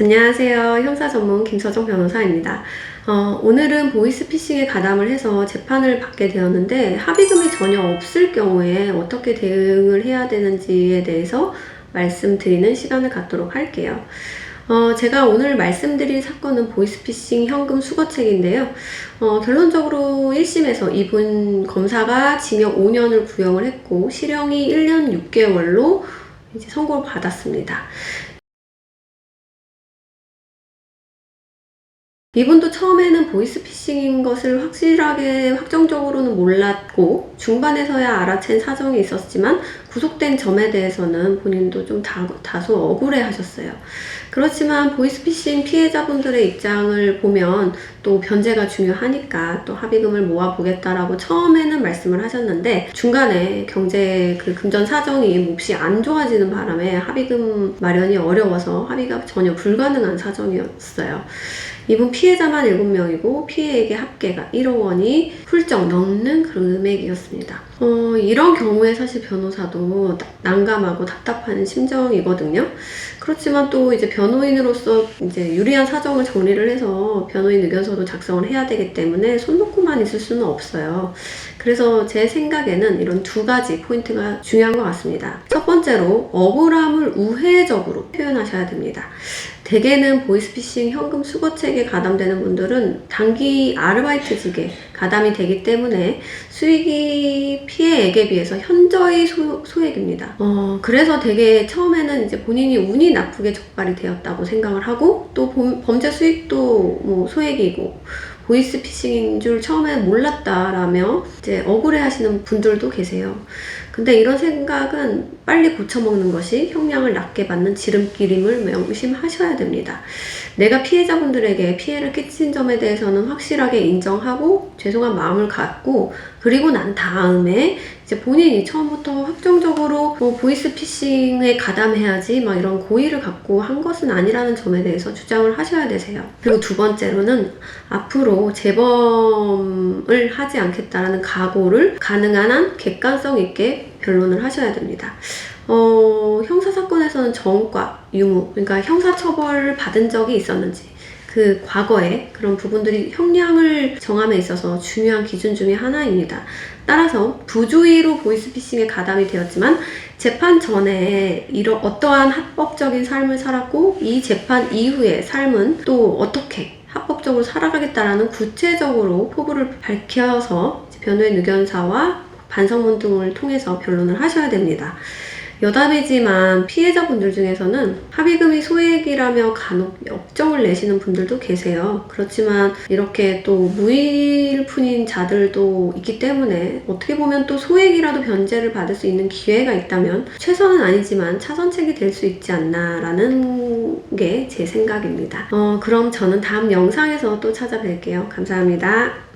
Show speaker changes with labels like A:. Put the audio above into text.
A: 안녕하세요. 형사 전문 김서정 변호사입니다. 어, 오늘은 보이스피싱에 가담을 해서 재판을 받게 되었는데 합의금이 전혀 없을 경우에 어떻게 대응을 해야 되는지에 대해서 말씀드리는 시간을 갖도록 할게요. 어, 제가 오늘 말씀드릴 사건은 보이스피싱 현금 수거책인데요. 어, 결론적으로 1심에서 이분 검사가 징역 5년을 구형을 했고, 실형이 1년 6개월로 이제 선고를 받았습니다. 이분도 처음에는 보이스피싱인 것을 확실하게 확정적으로는 몰랐고 중반에서야 알아챈 사정이 있었지만 구속된 점에 대해서는 본인도 좀 다, 다소 억울해 하셨어요. 그렇지만 보이스피싱 피해자분들의 입장을 보면 또 변제가 중요하니까 또 합의금을 모아보겠다라고 처음에는 말씀을 하셨는데 중간에 경제 그 금전 사정이 몹시 안 좋아지는 바람에 합의금 마련이 어려워서 합의가 전혀 불가능한 사정이었어요. 이분 피해 자만 7명이고 피해액의 합계가 1억 원이 훌쩍 넘는 금액이었습니다. 어, 이런 경우에 사실 변호사도 난감하고 답답한 심정이거든요. 그렇지만 또 이제 변호인으로서 이제 유리한 사정을 정리를 해서 변호인 의견서도 작성을 해야 되기 때문에 손 놓고만 있을 수는 없어요. 그래서 제 생각에는 이런 두 가지 포인트가 중요한 것 같습니다. 첫 번째로 억울함을 우회적으로 표현하셔야 됩니다. 대개는 보이스피싱 현금 수거책에 가담되는 분들은 단기 아르바이트직에 가담이 되기 때문에 수익이 피해액에 비해서 현저히 소, 소액입니다. 어, 그래서 되게 처음에는 이제 본인이 운이 나쁘게 적발이 되었다고 생각을 하고 또 범, 범죄 수익도 뭐 소액이고 보이스피싱인 줄 처음에 몰랐다라며 이제 억울해 하시는 분들도 계세요. 근데 이런 생각은 빨리 고쳐먹는 것이 형량을 낮게 받는 지름길임을 명심하셔야 됩니다. 내가 피해자분들에게 피해를 끼친 점에 대해서는 확실하게 인정하고 죄송한 마음을 갖고 그리고 난 다음에 이제 본인이 처음부터 확정적으로 뭐 보이스피싱에 가담해야지 막 이런 고의를 갖고 한 것은 아니라는 점에 대해서 주장을 하셔야 되세요. 그리고 두 번째로는 앞으로 재범을 하지 않겠다라는 각오를 가능한 한 객관성 있게 변론을 하셔야 됩니다. 어, 형사사건에서는 정과 유무, 그러니까 형사처벌을 받은 적이 있었는지, 그 과거에 그런 부분들이 형량을 정함에 있어서 중요한 기준 중의 하나입니다. 따라서 부주의로 보이스피싱에 가담이 되었지만 재판 전에 이런 어떠한 합법적인 삶을 살았고 이 재판 이후의 삶은 또 어떻게 합법적으로 살아가겠다라는 구체적으로 포부를 밝혀서 변호인 의견사와 반성문 등을 통해서 변론을 하셔야 됩니다. 여담이지만 피해자분들 중에서는 합의금이 소액이라며 간혹 역정을 내시는 분들도 계세요. 그렇지만 이렇게 또 무일푼인 자들도 있기 때문에 어떻게 보면 또 소액이라도 변제를 받을 수 있는 기회가 있다면 최선은 아니지만 차선책이 될 수 있지 않나라는 게 제 생각입니다. 어, 그럼 저는 다음 영상에서 또 찾아뵐게요. 감사합니다.